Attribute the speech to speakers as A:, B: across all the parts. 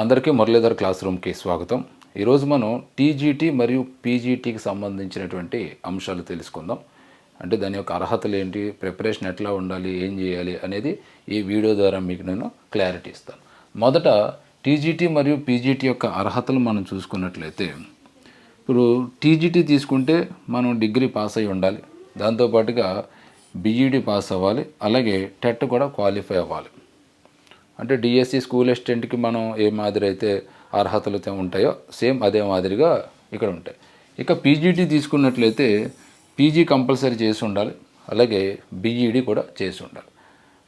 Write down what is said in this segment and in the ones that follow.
A: అందరికీ మురళీధర్ క్లాస్ రూమ్కి స్వాగతం. ఈరోజు మనం టీజీటీ మరియు పీజీటీకి సంబంధించినటువంటి అంశాలు తెలుసుకుందాం. అంటే దాని యొక్క అర్హతలు ఏంటి ప్రిపరేషన్ ఎట్లా ఉండాలి ఏం చేయాలి అనేది ఈ వీడియో ద్వారా మీకు నేను క్లారిటీ ఇస్తాను. మొదట టీజీటీ మరియు పీజీటీ యొక్క అర్హతలు మనం చూసుకున్నట్లయితే ఇప్పుడు టీజీటీ తీసుకుంటే మనం డిగ్రీ పాస్ అయి ఉండాలి. దాంతోపాటుగా బీఈడి పాస్ అవ్వాలి. అలాగే టెట్ కూడా క్వాలిఫై అవ్వాలి. అంటే డిఎస్సి స్కూల్ అసిస్టెంట్కి మనం ఏ మాదిరి అయితే అర్హతలు ఉంటాయో సేమ్ అదే మాదిరిగా ఇక్కడ ఉంటాయి. ఇక పీజీటీ తీసుకున్నట్లయితే పీజీ కంపల్సరీ చేసి ఉండాలి అలాగే బీఈడి కూడా చేసి ఉండాలి.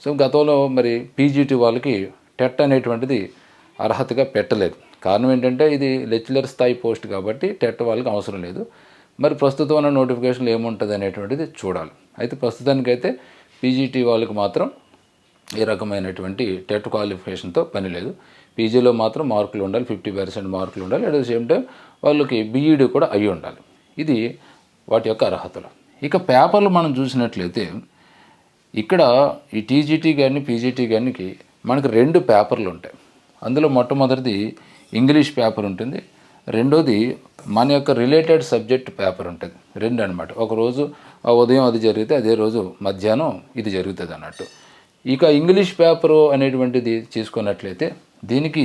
A: సో గతంలో మరి పీజీటీ వాళ్ళకి టెట్ అనేటువంటిది అర్హతగా పెట్టలేదు. కారణం ఏంటంటే ఇది లెక్చరర్ స్థాయి పోస్ట్ కాబట్టి టెట్ వాళ్ళకి అవసరం లేదు. మరి ప్రస్తుతం ఉన్న నోటిఫికేషన్లు ఏముంటుంది అనేటువంటిది చూడాలి. అయితే ప్రస్తుతానికైతే పీజీటీ వాళ్ళకి మాత్రం ఏ రకమైనటువంటి టెట్ క్వాలిఫికేషన్తో పని లేదు. పీజీలో మాత్రం మార్కులు ఉండాలి ఫిఫ్టీ పర్సెంట్ మార్కులు ఉండాలి. అట్ ద సేమ్ టైం వాళ్ళకి బీఈడి కూడా అయి ఉండాలి. ఇది వాటి యొక్క అర్హతలు. ఇక పేపర్లు మనం చూసినట్లయితే ఇక్కడ ఈ టీజీటీ కానీ పీజీటీ కానీ మనకు రెండు పేపర్లు ఉంటాయి. అందులో మొట్టమొదటిది ఇంగ్లీష్ పేపర్ ఉంటుంది. రెండోది మన యొక్క రిలేటెడ్ సబ్జెక్ట్ పేపర్ ఉంటుంది. రెండు అనమాట ఒకరోజు ఉదయం అది జరిగితే అదే రోజు మధ్యాహ్నం ఇది జరుగుతుంది అన్నట్టు. ఇక ఇంగ్లీష్ పేపరు అనేటువంటిది తీసుకున్నట్లయితే దీనికి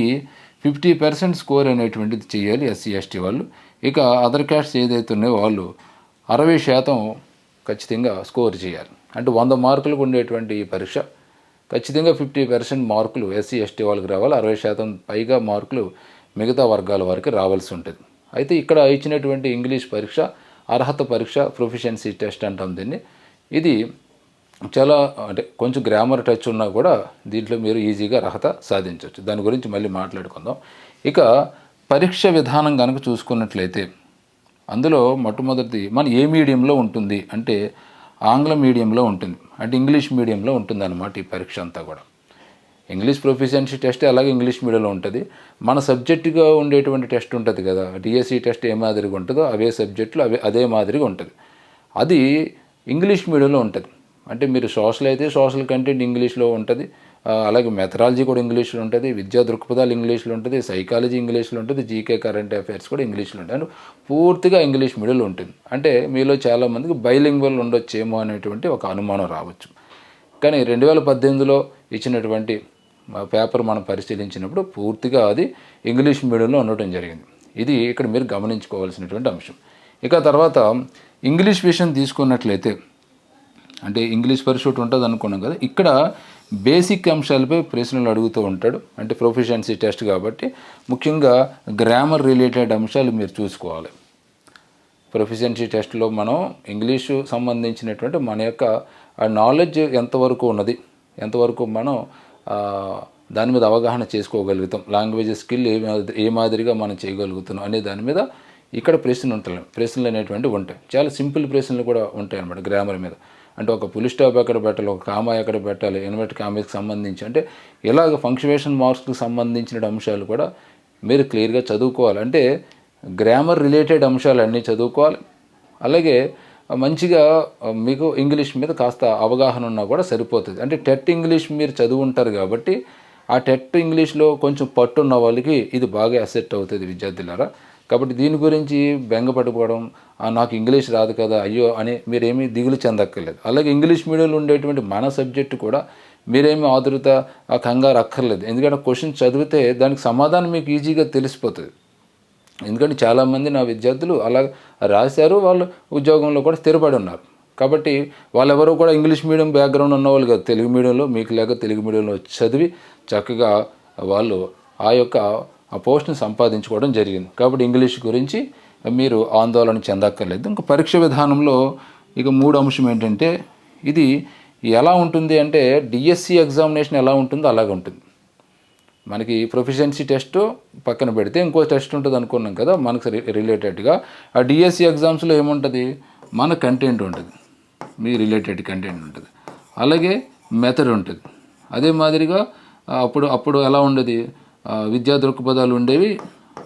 A: ఫిఫ్టీ పర్సెంట్ స్కోర్ అనేటువంటిది చేయాలి ఎస్సీ ఎస్టీ వాళ్ళు. ఇక అదర్ క్యాస్ట్ ఏదైతే ఉన్నాయో వాళ్ళు అరవై శాతం ఖచ్చితంగా స్కోర్ చేయాలి. అంటే వంద మార్కులకు ఉండేటువంటి ఈ పరీక్ష ఖచ్చితంగా ఫిఫ్టీ పర్సెంట్ మార్కులు ఎస్సీ ఎస్టీ వాళ్ళకి రావాలి. అరవై శాతం పైగా మార్కులు మిగతా వర్గాల వారికి రావాల్సి ఉంటుంది. అయితే ఇక్కడ ఇచ్చినటువంటి ఇంగ్లీష్ పరీక్ష అర్హత పరీక్ష ప్రొఫిషియన్సీ టెస్ట్ అంటాం దీన్ని. ఇది చాలా అంటే కొంచెం గ్రామర్ టచ్ ఉన్నా కూడా దీంట్లో మీరు ఈజీగా అర్హత సాధించవచ్చు దాని గురించి మళ్ళీ మాట్లాడుకుందాం. ఇక పరీక్ష విధానం కనుక చూసుకున్నట్లయితే అందులో మొట్టమొదటిది మన ఏ మీడియంలో ఉంటుంది అంటే ఆంగ్ల మీడియంలో ఉంటుంది. అంటే ఇంగ్లీష్ మీడియంలో ఉంటుంది అనమాట ఈ పరీక్ష అంతా కూడా. ఇంగ్లీష్ ప్రొఫిషియన్సీ టెస్ట్ అలాగే ఇంగ్లీష్ మీడియంలో ఉంటుంది. మన సబ్జెక్టుగా ఉండేటువంటి టెస్ట్ ఉంటుంది కదా. డిఎస్సి టెస్ట్ ఏ మాదిరిగా ఉంటుందో అవే సబ్జెక్టులు అవే అదే మాదిరిగా ఉంటుంది. అది ఇంగ్లీష్ మీడియంలో ఉంటుంది. అంటే మీరు సోషల్ అయితే సోషల్ కంటెంట్ ఇంగ్లీష్లో ఉంటుంది. అలాగే మెథడాలజీ కూడా ఇంగ్లీష్లో ఉంటుంది. విద్యా దృక్పథాలు ఇంగ్లీష్లో ఉంటుంది. సైకాలజీ ఇంగ్లీష్లో ఉంటుంది. జీకే కరెంట్ అఫైర్స్ కూడా ఇంగ్లీష్లో ఉంటుంది. అంటే పూర్తిగా ఇంగ్లీష్ మీడియంలో ఉంటుంది. అంటే మీలో చాలామందికి బైలింగ్వల్ ఉండొచ్చేమో అనేటువంటి ఒక అనుమానం రావచ్చు. కానీ రెండు వేల పద్దెనిమిదిలో ఇచ్చినటువంటి పేపర్ మనం పరిశీలించినప్పుడు పూర్తిగా అది ఇంగ్లీష్ మీడియంలో ఉండటం జరిగింది. ఇది ఇక్కడ మీరు గమనించుకోవాల్సినటువంటి అంశం. ఇక తర్వాత ఇంగ్లీష్ విషయం తీసుకున్నట్లయితే అంటే ఇంగ్లీష్ పరిషూట్ ఉంటుంది అనుకున్నాం కదా. ఇక్కడ బేసిక్ అంశాలపై ప్రశ్నలు అడుగుతూ ఉంటాడు. అంటే ప్రొఫిషియన్సీ టెస్ట్ కాబట్టి ముఖ్యంగా గ్రామర్ రిలేటెడ్ అంశాలు మీరు చూసుకోవాలి. ప్రొఫిషియన్సీ టెస్ట్లో మనం ఇంగ్లీషు సంబంధించినటువంటి మన యొక్క నాలెడ్జ్ ఎంతవరకు ఉన్నది ఎంతవరకు మనం దాని మీద అవగాహన చేసుకోగలుగుతాం. లాంగ్వేజ్ స్కిల్ ఏ ఏ మాదిరిగా మనం చేయగలుగుతున్నాం అనే దాని మీద ఇక్కడ ప్రశ్నలు ఉంటాయి ప్రశ్నలు అనేటువంటివి ఉంటాయి. చాలా సింపుల్ ప్రశ్నలు కూడా ఉంటాయి అన్నమాట గ్రామర్ మీద. అంటే ఒక పులి స్టాప్ ఎక్కడ పెట్టాలి ఒక కామా ఎక్కడ పెట్టాలి ఇన్వర్ట్ కామాకి సంబంధించి అంటే ఇలాగ ఫంక్షువేషన్ మార్క్స్కి సంబంధించిన అంశాలు కూడా మీరు క్లియర్గా చదువుకోవాలి. అంటే గ్రామర్ రిలేటెడ్ అంశాలు అన్నీ చదువుకోవాలి. అలాగే మంచిగా మీకు ఇంగ్లీష్ మీద కాస్త అవగాహన ఉన్నా కూడా సరిపోతుంది. అంటే టెట్ ఇంగ్లీష్ మీరు చదువు ఉంటారు కాబట్టి ఆ టెట్ ఇంగ్లీష్లో కొంచెం పట్టున్న వాళ్ళకి ఇది బాగా అసెట్ అవుతుంది విద్యార్థులారా. కాబట్టి దీని గురించి బెంగపడిపోవడం నాకు ఇంగ్లీష్ రాదు కదా అయ్యో అని మీరేమీ దిగులు చెందక్కర్లేదు. అలాగే ఇంగ్లీష్ మీడియంలో ఉండేటువంటి మన సబ్జెక్టు కూడా మీరేమీ ఆదురత ఆ కంగారు అక్కర్లేదు. ఎందుకంటే క్వశ్చన్ చదివితే దానికి సమాధానం మీకు ఈజీగా తెలిసిపోతుంది. ఎందుకంటే చాలామంది నా విద్యార్థులు అలా రాశారు వాళ్ళు ఉద్యోగంలో కూడా స్థిరపడి ఉన్నారు. కాబట్టి వాళ్ళెవరూ కూడా ఇంగ్లీష్ మీడియం బ్యాక్గ్రౌండ్ ఉన్నవాళ్ళు కాదు. తెలుగు మీడియంలో మీకు లేక తెలుగు మీడియంలో చదివి చక్కగా వాళ్ళు ఆ యొక్క ఆ పోస్ట్ని సంపాదించుకోవడం జరిగింది. కాబట్టి ఇంగ్లీష్ గురించి మీరు ఆందోళన చెందక్కర్లేదు. ఇంకా పరీక్ష విధానంలో ఇక మూడు అంశం ఏంటంటే ఇది ఎలా ఉంటుంది అంటే డిఎస్సి ఎగ్జామినేషన్ ఎలా ఉంటుందో అలాగే ఉంటుంది. మనకి ప్రొఫిషియన్సీ టెస్ట్ పక్కన పెడితే ఇంకో టెస్ట్ ఉంటుంది అనుకున్నాం కదా మనకు రిలేటెడ్గా ఆ డిఎస్సి ఎగ్జామ్స్లో ఏముంటుంది? మన కంటెంట్ ఉంటుంది. మీ రిలేటెడ్ కంటెంట్ ఉంటుంది. అలాగే మెథడ్ ఉంటుంది. అదే మాదిరిగా అప్పుడు అప్పుడు ఎలా ఉండేది? విద్యా దృక్పథాలు ఉండేవి.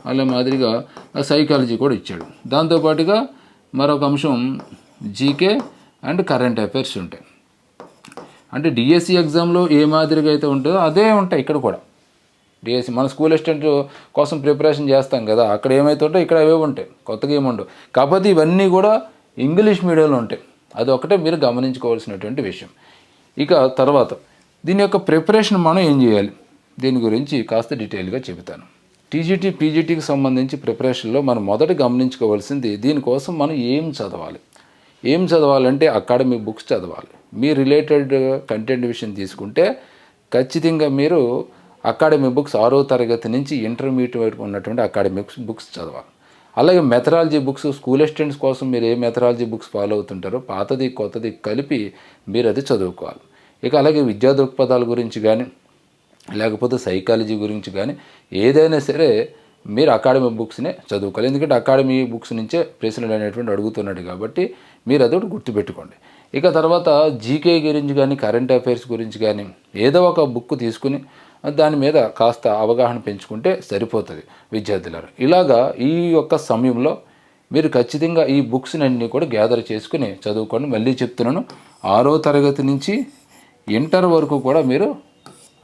A: అలా మాదిరిగా సైకాలజీ కూడా ఇచ్చాడు. దాంతోపాటుగా మరొక అంశం జీకే అండ్ కరెంట్ అఫైర్స్ ఉంటాయి. అంటే డిఎస్సి ఎగ్జామ్లో ఏ మాదిరిగా అయితే ఉంటుందో అదే ఉంటాయి ఇక్కడ కూడా. డిఎస్సి మన స్కూల్ అసిస్టెంట్ కోసం ప్రిపరేషన్ చేస్తాం కదా అక్కడ ఏమైతుంటే ఇక్కడ అవే ఉంటాయి. కొత్తగా ఏముండవు కాకపోతే ఇవన్నీ కూడా ఇంగ్లీష్ మీడియంలో ఉంటాయి. అది ఒకటే మీరు గమనించుకోవాల్సినటువంటి విషయం. ఇక తర్వాత దీని యొక్క ప్రిపరేషన్ మనం ఏం చేయాలి? దీని గురించి కాస్త డీటెయిల్గా చెబుతాను. టీజీటీ పీజీటీకి సంబంధించి ప్రిపరేషన్లో మనం మొదట గమనించుకోవాల్సింది దీనికోసం మనం ఏం చదవాలి? ఏం చదవాలంటే అకాడమిక్ బుక్స్ చదవాలి. మీ రిలేటెడ్ కంటెంట్ విషయం తీసుకుంటే ఖచ్చితంగా మీరు అకాడమిక్ బుక్స్ ఆరో తరగతి నుంచి ఇంటర్మీడియట్ వరకు ఉన్నటువంటి అకాడమిక్ బుక్స్ చదవాలి. అలాగే మెథడాలజీ బుక్స్ స్కూల్ అసిస్టెంట్స్ కోసం మీరు ఏ మెథడాలజీ బుక్స్ ఫాలో అవుతుంటారో పాతది కొత్తది కలిపి మీరు అది చదువుకోవాలి. ఇక అలాగే విద్యా దృక్పథాల గురించి కానీ లేకపోతే సైకాలజీ గురించి కానీ ఏదైనా సరే మీరు అకాడమీ బుక్స్నే చదువుకోవాలి. ఎందుకంటే అకాడమీ బుక్స్ నుంచే ప్రశ్నలు అనేటువంటి అడుగుతున్నాడు కాబట్టి మీరు అదొకటి గుర్తుపెట్టుకోండి. ఇక తర్వాత జీకే గురించి కానీ కరెంట్ అఫైర్స్ గురించి కానీ ఏదో ఒక బుక్ తీసుకుని దాని మీద కాస్త అవగాహన పెంచుకుంటే సరిపోతుంది విద్యార్థులారు. ఇలాగా ఈ యొక్క సమయంలో మీరు ఖచ్చితంగా ఈ బుక్స్ని అన్నీ కూడా గ్యాదర్ చేసుకుని చదువుకోండి. మళ్ళీ చెప్తున్నాను ఆరో తరగతి నుంచి ఇంటర్ వరకు కూడా మీరు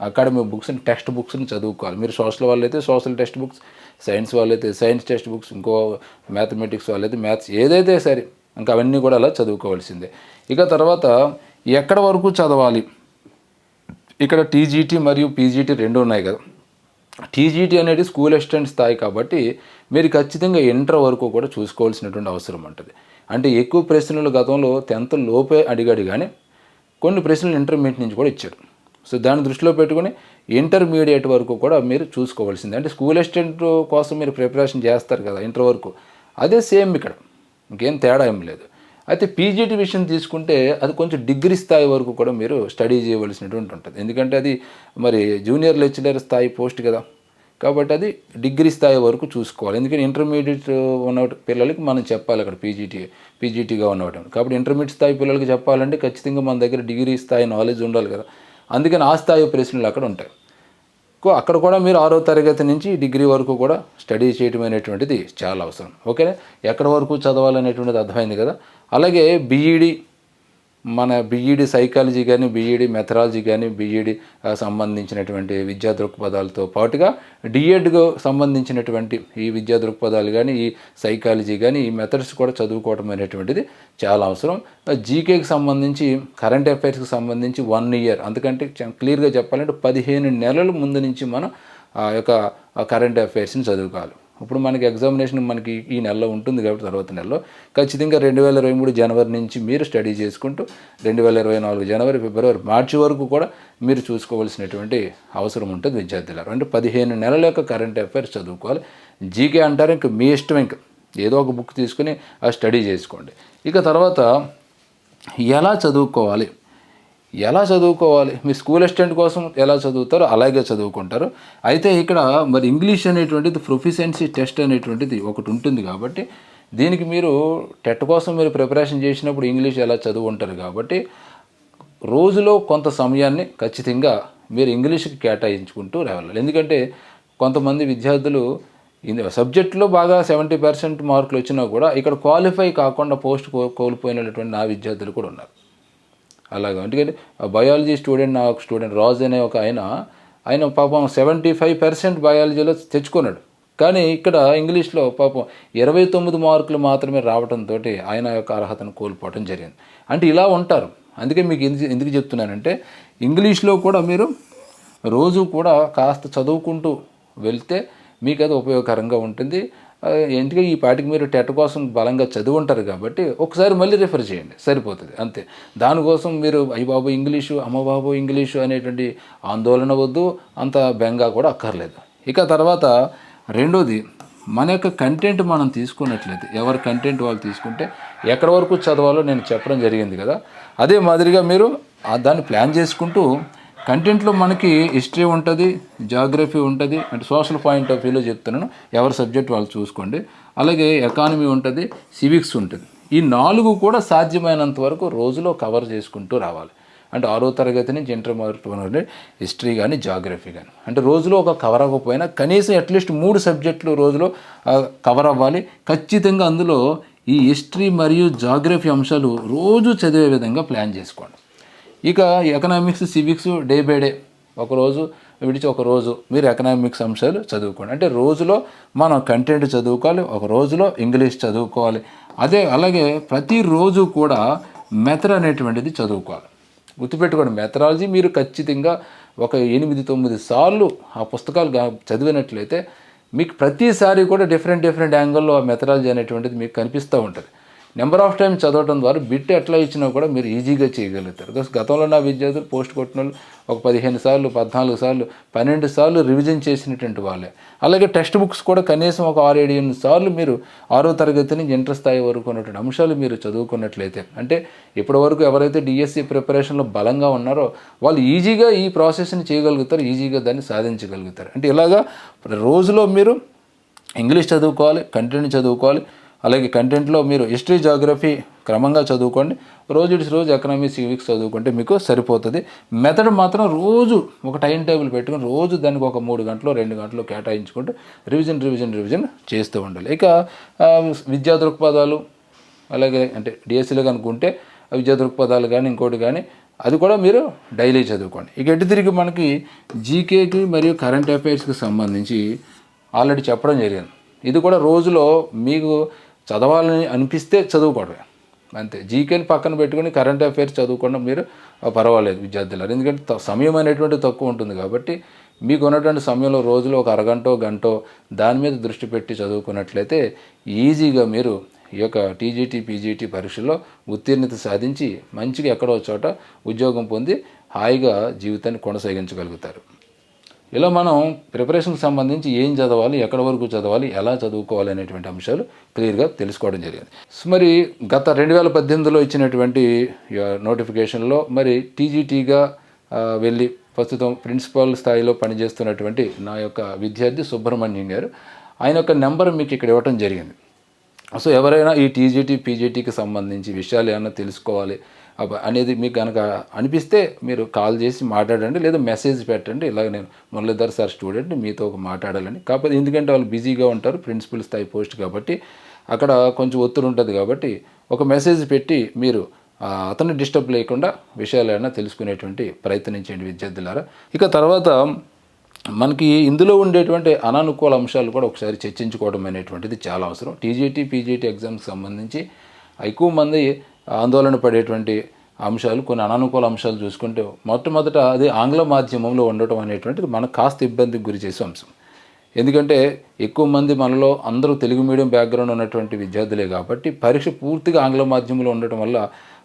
A: అకాడమిక్ బుక్స్ టెక్స్ట్ బుక్స్ని చదువుకోవాలి. మీరు సోషల్ వాళ్ళైతే సోషల్ టెక్స్ట్ బుక్స్ సైన్స్ వాళ్ళైతే సైన్స్ టెక్స్ట్ బుక్స్ ఇంకో మ్యాథమెటిక్స్ వాళ్ళైతే మ్యాథ్స్ ఏదైతే సరే ఇంకా అవన్నీ కూడా అలా చదువుకోవాల్సిందే. ఇక తర్వాత ఎక్కడ వరకు చదవాలి? ఇక్కడ టీజీటీ మరియు పీజీటీ రెండు ఉన్నాయి కదా. టీజీటీ అనేది స్కూల్ అసిస్టెంట్ స్థాయి కాబట్టి మీరు ఖచ్చితంగా ఇంటర్ వరకు కూడా చూసుకోవాల్సినటువంటి అవసరం ఉంటుంది. అంటే ఎక్కువ ప్రశ్నలు గతంలో టెన్త్ లోపే అడిగాడు కానీ కొన్ని ప్రశ్నలు ఇంటర్మీడియట్ నుంచి కూడా ఇచ్చారు. సో దాన్ని దృష్టిలో పెట్టుకుని ఇంటర్మీడియట్ వరకు కూడా మీరు చూసుకోవాల్సింది. అంటే స్కూల్ అసిస్టెంట్ కోసం మీరు ప్రిపరేషన్ చేస్తారు కదా ఇంటర్ వరకు. అదే సేమ్ ఇక్కడ. ఇంకేం తేడా ఏం లేదు. అయితే పీజీటీ విషయం తీసుకుంటే అది కొంచెం డిగ్రీ స్థాయి వరకు కూడా మీరు స్టడీ చేయవలసినటువంటి ఉంటుంది. ఎందుకంటే అది మరి జూనియర్ లెక్చరర్ స్థాయి పోస్ట్ కదా. కాబట్టి అది డిగ్రీ స్థాయి వరకు చూసుకోవాలి. ఎందుకంటే ఇంటర్మీడియట్ ఉన్న పిల్లలకి మనం చెప్పాలి అక్కడ పీజీటీ పీజీటీగా ఉన్నవాటం కాబట్టి ఇంటర్మీడియట్ స్థాయి పిల్లలకి చెప్పాలంటే ఖచ్చితంగా మన దగ్గర డిగ్రీ స్థాయి నాలెడ్జ్ ఉండాలి కదా. అందుకని ఆ స్థాయి ప్రశ్నలు అక్కడ ఉంటాయి కో- అక్కడ కూడా మీరు ఆరో తరగతి నుంచి డిగ్రీ వరకు కూడా స్టడీ చేయటం అనేటువంటిది చాలా అవసరం. ఓకేనా? ఎక్కడ వరకు చదవాలనేటువంటిది అర్థమైంది కదా? అలాగే బీఈడి మన బీఈడి సైకాలజీ కానీ బీఈడి మెథడాలజీ కానీ బీఈడి సంబంధించినటువంటి విద్యా దృక్పథాలతో పాటుగా డిఎడ్కు సంబంధించినటువంటి ఈ విద్యా దృక్పథాలు కానీ ఈ సైకాలజీ కానీ ఈ మెథడ్స్ కూడా చదువుకోవడం అనేటువంటిది చాలా అవసరం. జీకేకి సంబంధించి కరెంట్ అఫైర్స్కి సంబంధించి వన్ ఇయర్ అందుకంటే క్లియర్గా చెప్పాలంటే పదిహేను నెలల ముందు నుంచి మనం ఆ యొక్క కరెంట్ అఫైర్స్ని చదువుకోవాలి. ఇప్పుడు మనకి ఎగ్జామినేషన్ మనకి ఈ నెలలో ఉంటుంది కాబట్టి తర్వాత నెలలో. ఖచ్చితంగా రెండు వేల ఇరవై మూడు జనవరి నుంచి మీరు స్టడీ చేసుకుంటూ రెండు వేల ఇరవై నాలుగు జనవరి ఫిబ్రవరి మార్చి వరకు కూడా మీరు చూసుకోవాల్సినటువంటి అవసరం ఉంటుంది విద్యార్థులారు. అంటే పదిహేను నెలల యొక్క కరెంట్ అఫైర్స్ చదువుకోవాలి. జీకే అంటారు ఇంక మీ ఇష్టం ఇంక. ఏదో ఒక బుక్ తీసుకుని ఆ స్టడీ చేసుకోండి. ఇక తర్వాత ఎలా చదువుకోవాలి? ఎలా చదువుకోవాలి? మీ స్కూల్ అసిస్టెంట్ కోసం ఎలా చదువుతారో అలాగే చదువుకుంటారు. అయితే ఇక్కడ మరి ఇంగ్లీష్ అనేటువంటిది ప్రొఫిషియన్సీ టెస్ట్ అనేటువంటిది ఒకటి ఉంటుంది కాబట్టి దీనికి మీరు టెట్ కోసం మీరు ప్రిపరేషన్ చేసినప్పుడు ఇంగ్లీష్ ఎలా చదువుకుంటారు కాబట్టి రోజులో కొంత సమయాన్ని ఖచ్చితంగా మీరు ఇంగ్లీష్కి కేటాయించుకుంటూ రావాలి. ఎందుకంటే కొంతమంది విద్యార్థులు సబ్జెక్టులో బాగా సెవెంటీ పర్సెంట్ మార్కులు వచ్చినా కూడా ఇక్కడ క్వాలిఫై కాకుండా పోస్ట్ కో కోల్పోయినటువంటి నా విద్యార్థులు కూడా ఉన్నారు. అలాగా. ఎందుకంటే బయాలజీ స్టూడెంట్ నా ఒక స్టూడెంట్ రాజ్ అనే ఒక ఆయన ఆయన పాపం సెవెంటీ ఫైవ్ పర్సెంట్ బయాలజీలో తెచ్చుకున్నాడు. కానీ ఇక్కడ ఇంగ్లీష్లో పాపం ఇరవై తొమ్మిది మార్కులు మాత్రమే రావడంతో ఆయన యొక్క అర్హతను కోల్పోవడం జరిగింది. అంటే ఇలా ఉంటారు. అందుకే మీకు ఎందుకు ఎందుకు చెప్తున్నానంటే ఇంగ్లీష్లో కూడా మీరు రోజు కూడా కాస్త చదువుకుంటూ వెళ్తే మీకు అది ఉపయోగకరంగా ఉంటుంది. ఎందుకంటే ఈ పాటికి మీరు టెట్ కోసం బలంగా చదివి ఉంటారు కాబట్టి ఒకసారి మళ్ళీ రిఫర్ చేయండి. సరిపోతుంది. అంతే. దానికోసం మీరు అయ్యబాబు ఇంగ్లీషు అమ్మబాబు ఇంగ్లీషు అనేటువంటి ఆందోళన వద్దు. అంత బెంగా కూడా అక్కర్లేదు. ఇక తర్వాత రెండోది మన యొక్క కంటెంట్ మనం తీసుకున్నట్లయితే ఎవరి కంటెంట్ వాళ్ళు తీసుకుంటే ఎక్కడి వరకు చదవాలో నేను చెప్పడం జరిగింది కదా. అదే మాదిరిగా మీరు దాన్ని ప్లాన్ చేసుకుంటూ కంటెంట్లో మనకి హిస్టరీ ఉంటుంది జాగ్రఫీ ఉంటుంది అంటే సోషల్ పాయింట్ ఆఫ్ వ్యూలో చెప్తున్నాను. ఎవరి సబ్జెక్ట్ వాళ్ళు చూసుకోండి. అలాగే ఎకానమీ ఉంటుంది సివిక్స్ ఉంటుంది. ఈ నాలుగు కూడా సాధ్యమైనంత వరకు రోజులో కవర్ చేసుకుంటూ రావాలి. అంటే ఆరో తరగతి నుంచి ఇంటర్ వరకు హిస్టరీ కానీ జాగ్రఫీ కానీ. అంటే రోజులో ఒక కవర్ అవ్వకపోయినా కనీసం అట్లీస్ట్ మూడు సబ్జెక్టులు రోజులో కవర్ అవ్వాలి. ఖచ్చితంగా అందులో ఈ హిస్టరీ మరియు జాగ్రఫీ అంశాలు రోజు చదివే విధంగా ప్లాన్ చేసుకోండి. ఇక economics civics day by day ఒకరోజు విడిచి ఒక రోజు మీరు ఎకనామిక్స్ అంశాలు చదువుకోండి. అంటే రోజులో మనం కంటెంట్ చదువుకోవాలి ఒక రోజులో ఇంగ్లీష్ చదువుకోవాలి. అదే అలాగే ప్రతిరోజు కూడా మెథడ్ అనేటువంటిది చదువుకోవాలి. గుర్తుపెట్టుకోండి మెథడాలజీ మీరు ఖచ్చితంగా ఒక ఎనిమిది తొమ్మిది సార్లు ఆ పుస్తకాలు చదివినట్లయితే మీకు ప్రతిసారి కూడా డిఫరెంట్ డిఫరెంట్ యాంగిల్లో ఆ మెథడాలజీ అనేటువంటిది మీకు కనిపిస్తూ ఉంటుంది. నెంబర్ ఆఫ్ టైం చదవటం ద్వారా బిట్ ఎట్లా ఇచ్చినా కూడా మీరు ఈజీగా చేయగలుగుతారు. బికాస్ గతంలో నా విద్యార్థులు పోస్ట్ కొట్టిన వాళ్ళు ఒక పదిహేను సార్లు పద్నాలుగు సార్లు పన్నెండు సార్లు రివిజన్ చేసినటువంటి వాళ్ళే. అలాగే టెక్స్ట్ బుక్స్ కూడా కనీసం ఒక ఆరు ఏడు ఎనిమిది సార్లు మీరు ఆరో తరగతి నుంచి ఇంటర్ స్థాయి వరకు ఉన్నటువంటి అంశాలు మీరు చదువుకున్నట్లయితే. అంటే ఇప్పటి వరకు ఎవరైతే డిఎస్సి ప్రిపరేషన్లో బలంగా ఉన్నారో వాళ్ళు ఈజీగా ఈ ప్రాసెస్ని చేయగలుగుతారు ఈజీగా దాన్ని సాధించగలుగుతారు. అంటే ఇలాగా రోజులో మీరు ఇంగ్లీష్ చదువుకోవాలి కంటెంట్ చదువుకోవాలి అలాగే కంటెంట్లో మీరు హిస్టరీ జాగ్రఫీ క్రమంగా చదువుకోండి. రోజు ఇటు రోజు ఎకనామిక్స్ సివిక్స్ చదువుకుంటే మీకు సరిపోతుంది. మెథడ్ మాత్రం రోజు ఒక టైం టేబుల్ పెట్టుకుని రోజు దానికి ఒక మూడు గంటలు రెండు గంటలు కేటాయించుకుంటూ రివిజన్ రివిజన్ రివిజన్ చేస్తూ ఉండాలి. ఇక విద్యా దృక్పథాలు అలాగే అంటే డిఎస్సీలో కనుక్కుంటే విద్యా దృక్పథాలు కానీ ఇంకోటి కానీ అది కూడా మీరు డైలీ చదువుకోండి. ఇక ఎటు తిరిగి మనకి జీకేకి మరియు కరెంట్ అఫైర్స్కి సంబంధించి ఆల్రెడీ చెప్పడం జరిగింది. ఇది కూడా రోజులో మీకు చదవాలని అనిపిస్తే చదువుకోవడమే. అంతే. జీకేని పక్కన పెట్టుకొని కరెంట్ అఫైర్స్ చదువుకోవడం మీరు పర్వాలేదు విద్యార్థులు. ఎందుకంటే త- సమయం అనేటువంటి తక్కువ ఉంటుంది కాబట్టి మీకు ఉన్నటువంటి సమయంలో రోజులో ఒక అరగంటో గంటో దాని మీద దృష్టి పెట్టి చదువుకున్నట్లయితే ఈజీగా మీరు ఈ యొక్క టీజీటీ పీజీటీ పరీక్షల్లో ఉత్తీర్ణత సాధించి మంచిగా ఎక్కడో చోట ఉద్యోగం పొంది హాయిగా జీవితాన్ని కొనసాగించగలుగుతారు. ఇలా మనం ప్రిపరేషన్కి సంబంధించి ఏం చదవాలి ఎక్కడి వరకు చదవాలి ఎలా చదువుకోవాలి అనేటువంటి అంశాలు క్లియర్గా తెలుసుకోవడం జరిగింది. సో మరి గత రెండు వేల పద్దెనిమిదిలో ఇచ్చినటువంటి నోటిఫికేషన్లో మరి టీజీటీగా వెళ్ళి ప్రస్తుతం ప్రిన్సిపల్ స్థాయిలో పనిచేస్తున్నటువంటి నా యొక్క విద్యార్థి సుబ్రహ్మణ్యం గారు ఆయన యొక్క నెంబర్ మీకు ఇక్కడ ఇవ్వటం జరిగింది. సో ఎవరైనా ఈ టీజీటీ పీజీటీకి సంబంధించి విషయాలు ఏమైనా తెలుసుకోవాలి అనేది మీకు కనుక అనిపిస్తే మీరు కాల్ చేసి మాట్లాడండి లేదా మెసేజ్ పెట్టండి. ఇలాగ నేను మురళీధర్ సార్ స్టూడెంట్ మీతో ఒక మాట్లాడాలని. కాకపోతే ఎందుకంటే వాళ్ళు బిజీగా ఉంటారు ప్రిన్సిపల్ స్థాయి పోస్ట్ కాబట్టి అక్కడ కొంచెం ఒత్తిడి ఉంటుంది కాబట్టి ఒక మెసేజ్ పెట్టి మీరు అతను డిస్టర్బ్ లేకుండా విషయాలు ఏమైనా తెలుసుకునేటువంటి ప్రయత్నించండి విద్యార్థులారా. ఇక తర్వాత మనకి ఇందులో ఉండేటువంటి అనానుకూల అంశాలు కూడా ఒకసారి చర్చించుకోవడం అనేటువంటిది చాలా అవసరం. టీజీటీ పీజీటీ ఎగ్జామ్కి సంబంధించి ఎక్కువ మంది ఆందోళన పడేటువంటి అంశాలు కొన్ని అనానుకూల అంశాలు చూసుకుంటే మొట్టమొదట అది ఆంగ్ల మాధ్యమంలో ఉండటం అనేటువంటిది మనకు కాస్త ఇబ్బందికి గురి చేసే అంశం. ఎందుకంటే ఎక్కువ మంది మనలో అందరూ తెలుగు మీడియం బ్యాక్గ్రౌండ్ ఉన్నటువంటి విద్యార్థులే కాబట్టి పరీక్ష పూర్తిగా ఆంగ్ల మాధ్యమంలో ఉండటం వల్ల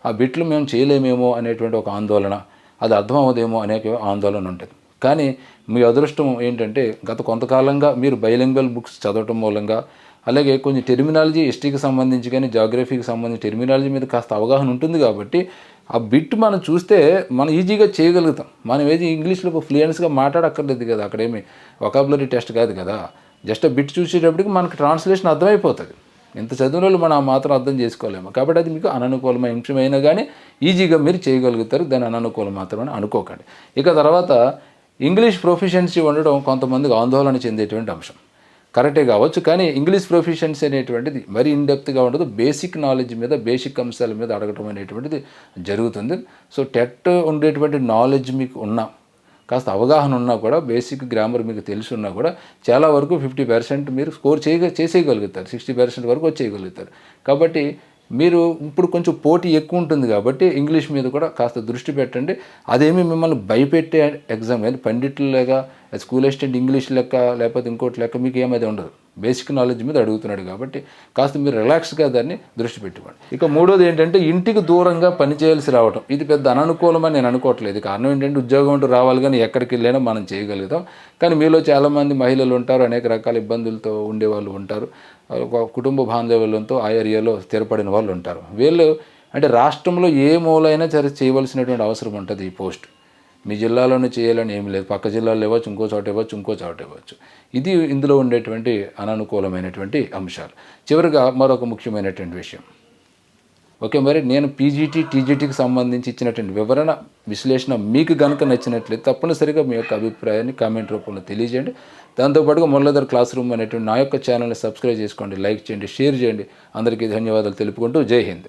A: ఆ బిట్లు మేము చేయలేమేమో అనేటువంటి ఒక ఆందోళన అది అర్థం అవదేమో అనే ఆందోళన ఉంటుంది కానీ మీ అదృష్టం ఏంటంటే గత కొంతకాలంగా మీరు బైలింగ్వల్ బుక్స్ చదవటం మూలంగా అలాగే కొంచెం టెర్మినాలజీ హిస్టరీకి సంబంధించి కానీ జాగ్రఫీకి సంబంధించి టెర్మినాలజీ మీద కాస్త అవగాహన ఉంటుంది కాబట్టి ఆ బిట్ మనం చూస్తే మనం ఈజీగా చేయగలుగుతాం. మనం ఏది ఇంగ్లీష్లో ఫ్లూయెన్స్గా మాట్లాడక్కర్లేదు కదా అక్కడేమి వొకాబులరీ టెస్ట్ కాదు కదా. జస్ట్ ఆ బిట్ చూసేటప్పటికి మనకి ట్రాన్స్లేషన్ అర్థమైపోతుంది. ఇంత చదివిన వాళ్ళు మనం ఆ మాత్రం అర్థం చేసుకోలేము. కాబట్టి అది మీకు అననుకూలమైన అంశమైనా కానీ ఈజీగా మీరు చేయగలుగుతారు. దాని అననుకూలం మాత్రమే అనుకోకండి. ఇక తర్వాత ఇంగ్లీష్ ప్రొఫిషియన్సీ ఉండడం కొంతమందికి ఆందోళన చెందేటువంటి అంశం. కరెక్టే కావచ్చు కానీ ఇంగ్లీష్ ప్రొఫిషియన్సీ అనేటువంటిది మరీ ఇన్డెప్త్గా ఉండదు. బేసిక్ నాలెడ్జ్ మీద బేసిక్ అంశాల మీద అడగటం అనేటువంటిది జరుగుతుంది. సో టెట్ ఉండేటువంటి నాలెడ్జ్ మీకు ఉన్నా కాస్త అవగాహన ఉన్నా కూడా బేసిక్ గ్రామర్ మీకు తెలిసి ఉన్నా కూడా చాలా వరకు ఫిఫ్టీ పర్సెంట్ మీరు స్కోర్ చేయ చేసేయగలుగుతారు. సిక్స్టీ పర్సెంట్ వరకు వచ్చేయగలుగుతారు. కాబట్టి మీరు ఇప్పుడు కొంచెం పోటీ ఎక్కువ ఉంటుంది కాబట్టి ఇంగ్లీష్ మీద కూడా కాస్త దృష్టి పెట్టండి. అదేమి మిమ్మల్ని భయపెట్టే ఎగ్జామ్ కానీ పండితులు లేక స్కూల్ అసిస్టెంట్ ఇంగ్లీష్ లెక్క లేకపోతే ఇంకోటి లెక్క మీకు ఏమైతే ఉండదు. బేసిక్ నాలెడ్జ్ మీద అడుగుతున్నాడు కాబట్టి కాస్త మీరు రిలాక్స్గా దాన్ని దృష్టి పెట్టుకోండి. ఇక మూడోది ఏంటంటే ఇంటికి దూరంగా పనిచేయాల్సి రావడం ఇది పెద్ద అననుకూలమని నేను అనుకోవట్లేదు. కారణం ఏంటంటే ఉద్యోగం అంటూ రావాలి కానీ ఎక్కడికి వెళ్ళినా మనం చేయగలుగుతాం. కానీ మీలో చాలామంది మహిళలు ఉంటారు అనేక రకాల ఇబ్బందులతో ఉండేవాళ్ళు ఉంటారు. కుటుంబ బాంధవ్యంతో ఆ ఏరియాలో స్థిరపడిన వాళ్ళు ఉంటారు. వీళ్ళు అంటే రాష్ట్రంలో ఏ మూలైనా సరే చేయవలసినటువంటి అవసరం ఉంటుంది ఈ పోస్ట్. మీ జిల్లాలోనే చేయాలని ఏమి లేదు. పక్క జిల్లాలో ఇవ్వచ్చు ఇంకో చోట ఇవ్వచ్చు ఇంకో చోట ఇవ్వచ్చు. ఇది ఇందులో ఉండేటువంటి అననుకూలమైనటువంటి అంశాలు. చివరిగా మరొక ముఖ్యమైనటువంటి విషయం. ఓకే మరి నేను పీజీటీ టీజీటీకి సంబంధించి ఇచ్చినటువంటి వివరణ విశ్లేషణ మీకు గనుక నచ్చినట్లయితే తప్పనిసరిగా మీ యొక్క అభిప్రాయాన్ని కామెంట్ రూపంలో తెలియజేయండి. దాంతోపాటుగా మురళీధర్ క్లాస్ రూమ్ అనేటువంటి నా యొక్క ఛానల్ని సబ్స్క్రైబ్ చేసుకోండి లైక్ చేయండి షేర్ చేయండి. అందరికీ ధన్యవాదాలు తెలుపుకుంటూ జై హింద్.